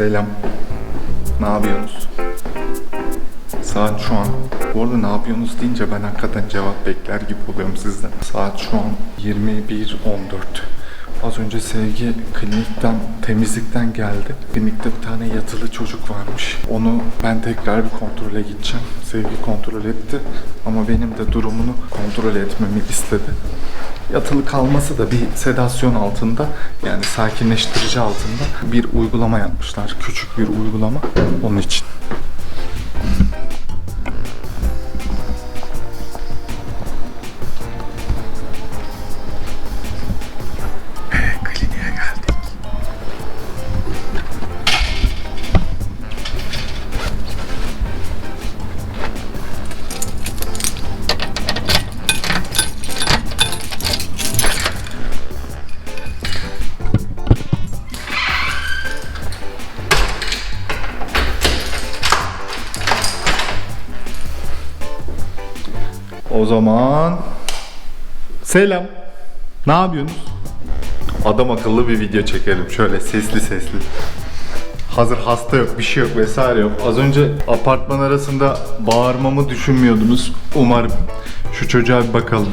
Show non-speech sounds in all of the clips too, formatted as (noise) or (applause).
Selam. Ne yapıyorsunuz? Saat şu an. Bu arada ne yapıyorsunuz deyince ben hakikaten cevap bekler gibi oluyorum sizden. Saat şu an 21.14. Az önce Sevgi klinikten, temizlikten geldi. Klinikte bir tane yatılı çocuk varmış. Onu ben tekrar bir kontrole gideceğim. Sevgi kontrol etti ama benim de durumunu kontrol etmemi istedi. Yatılı kalması da bir sedasyon altında yani sakinleştirici altında bir uygulama yapmışlar. Küçük bir uygulama onun için. O zaman selam. Ne yapıyorsunuz? Adam akıllı bir video çekelim şöyle sesli sesli. Hazır hasta yok, bir şey yok vesaire yok. Az önce apartman arasında bağırmamı düşünmüyordunuz. Umarım. Şu çocuğa bir bakalım.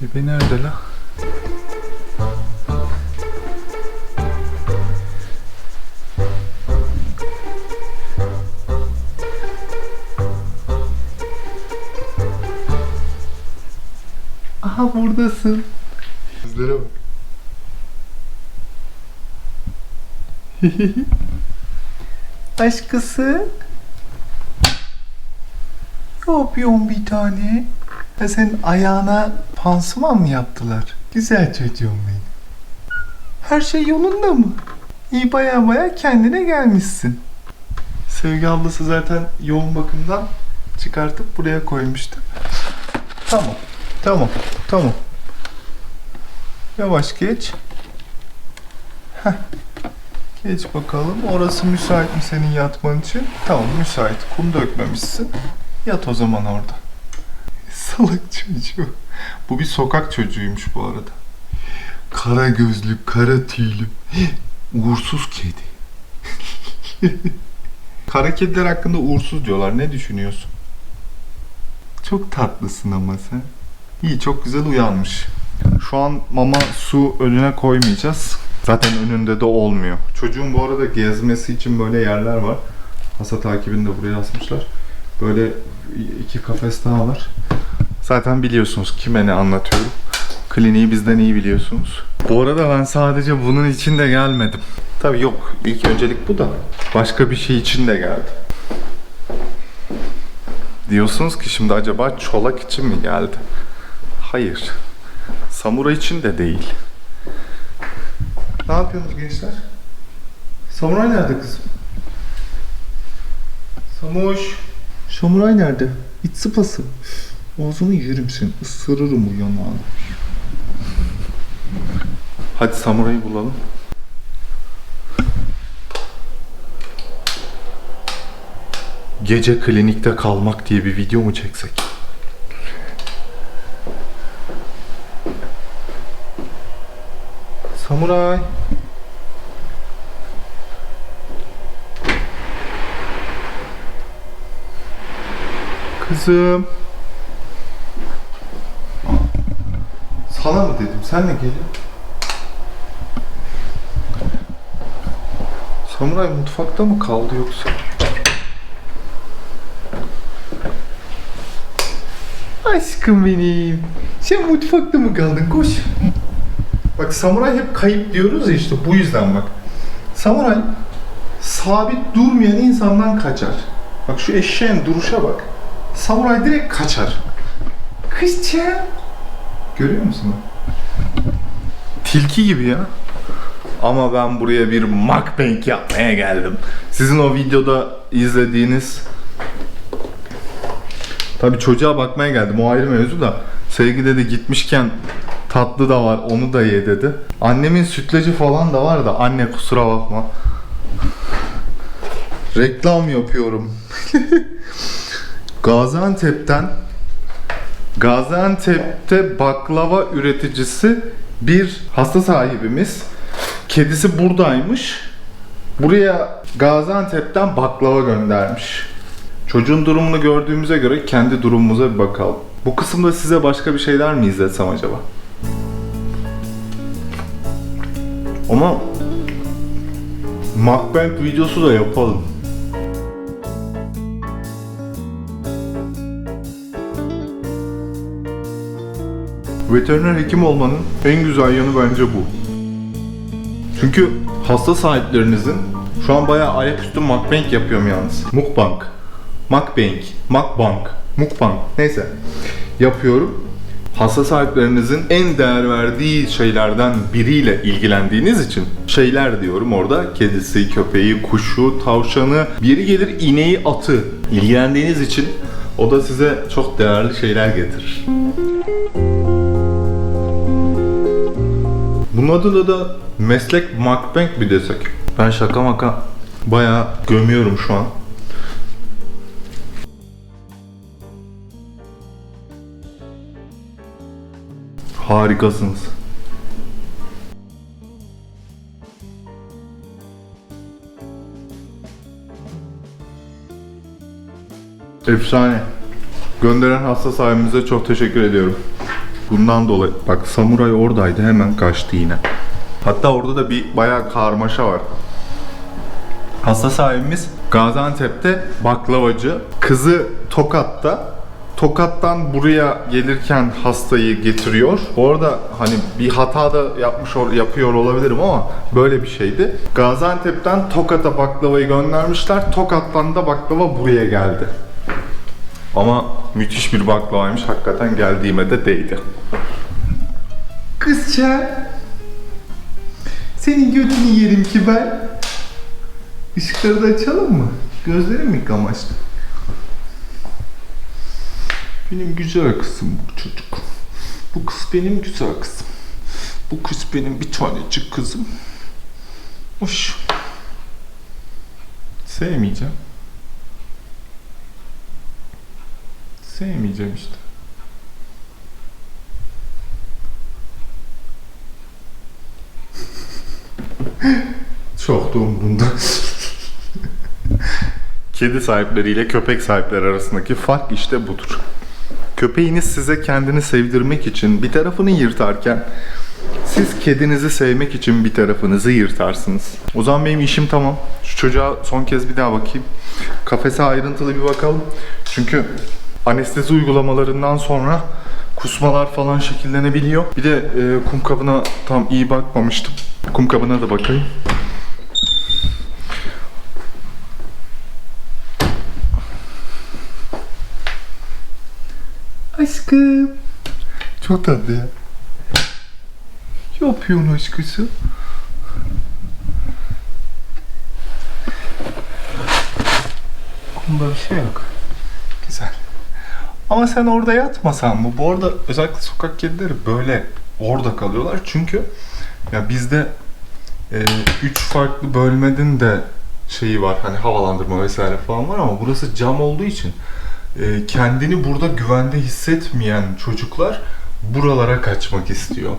Bebe nerede la? Buradasın. Gözlere bak. (laughs) Aşkısı. Ne yapıyorsun bir tane? Ha sen ayağına pansuman mı yaptılar? Güzel çocuğum benim. Her şey yolunda mı? İyi baya baya kendine gelmişsin. Sevgi ablası zaten yoğun bakımdan çıkartıp buraya koymuştu. Tamam. Tamam. Tamam. Yavaş geç. Heh. Geç bakalım. Orası müsait mi senin yatman için? Tamam müsait. Kum dökmemişsin. Yat o zaman orada. (laughs) Salak çocuğu. Bu bir sokak çocuğuymuş bu arada. Kara gözlü, kara tüylü. Uğursuz kedi. (laughs) kara kediler hakkında uğursuz diyorlar. Ne düşünüyorsun? Çok tatlısın ama sen. İyi çok güzel uyanmış. Şu an mama su önüne koymayacağız. Zaten önünde de olmuyor. Çocuğun bu arada gezmesi için böyle yerler var. Hasa takibini de buraya asmışlar. Böyle iki kafes daha var. Zaten biliyorsunuz kime ne anlatıyorum. Kliniği bizden iyi biliyorsunuz. Bu arada ben sadece bunun için de gelmedim. Tabii yok. İlk öncelik bu da. Başka bir şey için de geldim. Diyorsunuz ki şimdi acaba çolak için mi geldi? Hayır. Samuray için de değil. Ne yapıyorsunuz gençler? Samuray nerede kızım? Samuş. Samuray nerede? İç sıpası. Ağzını yerim seni. Isırırım o yanağını. Hadi Samuray'ı bulalım. Gece klinikte kalmak diye bir video mu çeksek? Samuray. Kızım. Sana mı dedim? Sen ne geliyorsun? Samuray mutfakta mı kaldı yoksa? Aşkım benim. Sen mutfakta mı kaldın? Koş. Bak samuray hep kayıp diyoruz ya işte bu yüzden bak. Samuray sabit durmayan insandan kaçar. Bak şu eşeğin duruşa bak. Samuray direkt kaçar. Kızcağım. Görüyor musun? Tilki gibi ya. Ama ben buraya bir mukbang yapmaya geldim. Sizin o videoda izlediğiniz Tabii çocuğa bakmaya geldim. O ayrı mevzu da. Sevgi dedi gitmişken tatlı da var onu da ye dedi. Annemin sütlacı falan da var da anne kusura bakma. Reklam yapıyorum. (laughs) Gaziantep'ten Gaziantep'te baklava üreticisi bir hasta sahibimiz. Kedisi buradaymış. Buraya Gaziantep'ten baklava göndermiş. Çocuğun durumunu gördüğümüze göre kendi durumumuza bir bakalım. Bu kısımda size başka bir şeyler mi izletsem acaba? Ama mukbang videosu da yapalım. Veteriner hekim olmanın en güzel yanı bence bu. Çünkü hasta sahiplerinizin şu an bayağı ayaküstü mukbang yapıyorum yalnız. Mukbang. Mukbang. Mukbang. Mukbang. Neyse. Yapıyorum. Hasta sahiplerinizin en değer verdiği şeylerden biriyle ilgilendiğiniz için şeyler diyorum orada kedisi, köpeği, kuşu, tavşanı, biri gelir ineği, atı ilgilendiğiniz için o da size çok değerli şeyler getirir. Bunun adına da meslek mukbang mi desek? Ben şaka maka bayağı gömüyorum şu an. Harikasınız. Efsane. Gönderen hasta sahibimize çok teşekkür ediyorum. Bundan dolayı bak samuray oradaydı hemen kaçtı yine. Hatta orada da bir bayağı karmaşa var. Hasta sahibimiz Gaziantep'te baklavacı. Kızı Tokat'ta. Tokat'tan buraya gelirken hastayı getiriyor. Orada hani bir hata da yapmış yapıyor olabilirim ama böyle bir şeydi. Gaziantep'ten Tokat'a baklavayı göndermişler. Tokat'tan da baklava buraya geldi. Ama müthiş bir baklavaymış. Hakikaten geldiğime de değdi. Kızça. Senin götünü yerim ki ben. Işıkları da açalım mı? Gözlerim mi kamaştı? Benim güzel kızım bu çocuk. Bu kız benim güzel kızım. Bu kız benim bir tanecik kızım. Hoş. Sevmeyeceğim. Sevmeyeceğim işte. (laughs) Çok da. Kedi sahipleriyle köpek sahipleri arasındaki fark işte budur. Köpeğiniz size kendini sevdirmek için bir tarafını yırtarken siz kedinizi sevmek için bir tarafınızı yırtarsınız. O zaman benim işim tamam. Şu çocuğa son kez bir daha bakayım. Kafese ayrıntılı bir bakalım. Çünkü anestezi uygulamalarından sonra kusmalar falan şekillenebiliyor. Bir de e, kum kabına tam iyi bakmamıştım. Kum kabına da bakayım. Aşkım. Çok tatlı ya. Yapıyorsun aşkısı. Bunda bir şey yok. Güzel. Ama sen orada yatmasan mı? Bu arada özellikle sokak kedileri böyle orada kalıyorlar. Çünkü ya bizde e, üç farklı bölmenin de şeyi var. Hani havalandırma vesaire falan var ama burası cam olduğu için e, kendini burada güvende hissetmeyen çocuklar buralara kaçmak istiyor.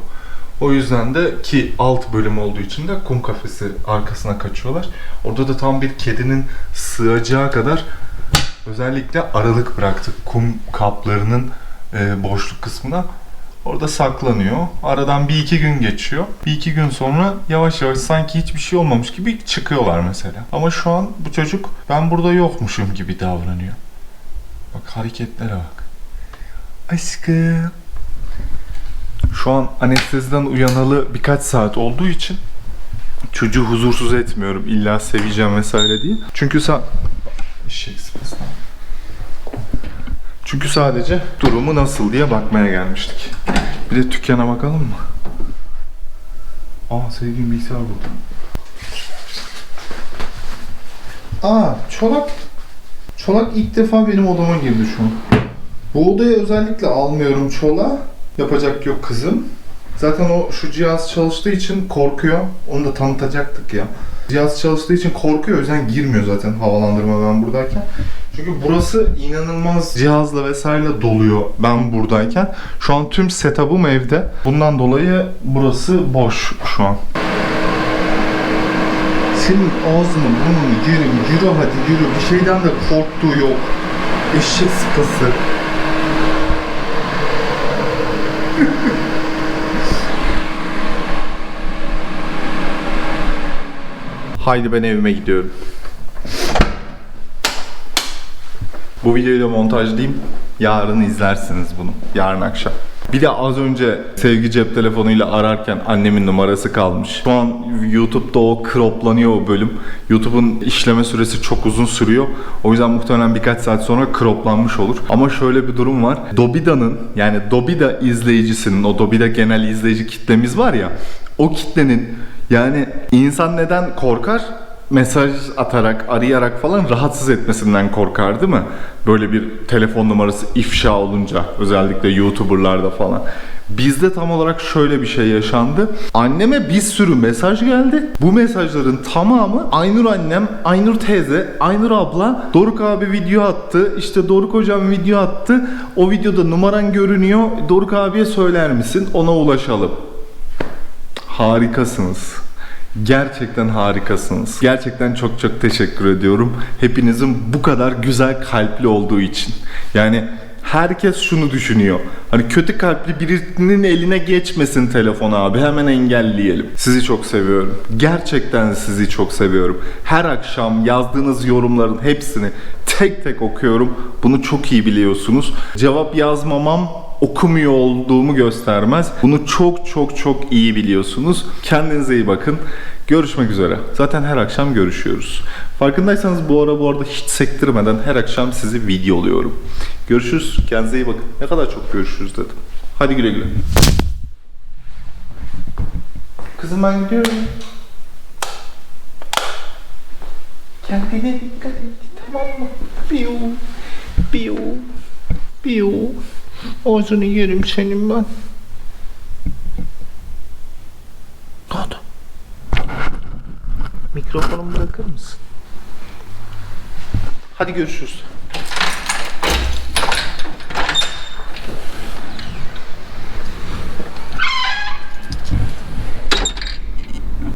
O yüzden de ki alt bölüm olduğu için de kum kafesi arkasına kaçıyorlar. Orada da tam bir kedinin sığacağı kadar özellikle aralık bıraktık kum kaplarının e, boşluk kısmına. Orada saklanıyor. Aradan bir iki gün geçiyor. Bir iki gün sonra yavaş yavaş sanki hiçbir şey olmamış gibi çıkıyorlar mesela. Ama şu an bu çocuk ben burada yokmuşum gibi davranıyor. Hareketlere bak. Aşkım. Şu an anesteziden uyanalı birkaç saat olduğu için çocuğu huzursuz etmiyorum. İlla seveceğim vesaire diye. Çünkü sa... Eşek. Çünkü sadece durumu nasıl diye bakmaya gelmiştik. Bir de dükkana bakalım mı? Aa sevdiğim bilgisayar burada. Aa çolak. Çolak ilk defa benim odama girdi şu an. Bu odaya özellikle almıyorum çola. Yapacak yok kızım. Zaten o şu cihaz çalıştığı için korkuyor. Onu da tanıtacaktık ya. Cihaz çalıştığı için korkuyor o yüzden girmiyor zaten havalandırma ben buradayken. Çünkü burası inanılmaz cihazla vesaire doluyor ben buradayken. Şu an tüm setup'ım evde. Bundan dolayı burası boş şu an. Senin ağzını burnunu yerim yürü hadi yürü bir şeyden de korktuğu yok. Eşek sıkası. (laughs) Haydi ben evime gidiyorum. Bu videoyu da montajlayayım. Yarın izlersiniz bunu. Yarın akşam. Bir de az önce sevgi cep telefonuyla ararken annemin numarası kalmış. Şu an YouTube'da o croplanıyor o bölüm. YouTube'un işleme süresi çok uzun sürüyor. O yüzden muhtemelen birkaç saat sonra croplanmış olur. Ama şöyle bir durum var. Dobida'nın yani Dobida izleyicisinin o Dobida genel izleyici kitlemiz var ya o kitlenin yani insan neden korkar? Mesaj atarak, arayarak falan rahatsız etmesinden korkar değil mi? Böyle bir telefon numarası ifşa olunca özellikle YouTuber'larda falan. Bizde tam olarak şöyle bir şey yaşandı. Anneme bir sürü mesaj geldi. Bu mesajların tamamı Aynur annem, Aynur teyze, Aynur abla, Doruk abi video attı. İşte Doruk hocam video attı. O videoda numaran görünüyor. Doruk abiye söyler misin? Ona ulaşalım. Harikasınız. Gerçekten harikasınız. Gerçekten çok çok teşekkür ediyorum. Hepinizin bu kadar güzel kalpli olduğu için. Yani herkes şunu düşünüyor. Hani kötü kalpli birinin eline geçmesin telefon abi. Hemen engelleyelim. Sizi çok seviyorum. Gerçekten sizi çok seviyorum. Her akşam yazdığınız yorumların hepsini tek tek okuyorum. Bunu çok iyi biliyorsunuz. Cevap yazmamam okumuyor olduğumu göstermez. Bunu çok çok çok iyi biliyorsunuz. Kendinize iyi bakın. Görüşmek üzere. Zaten her akşam görüşüyoruz. Farkındaysanız bu ara bu arada hiç sektirmeden her akşam sizi videoluyorum. Görüşürüz. Kendinize iyi bakın. Ne kadar çok görüşürüz dedim. Hadi güle güle. Kızım ben gidiyorum. Kendine dikkat et. Tamam mı? Piu. Piu. Piu. Ağzını yerim senin ben. Ne oldu? Mikrofonumu bırakır mısın? Hadi görüşürüz.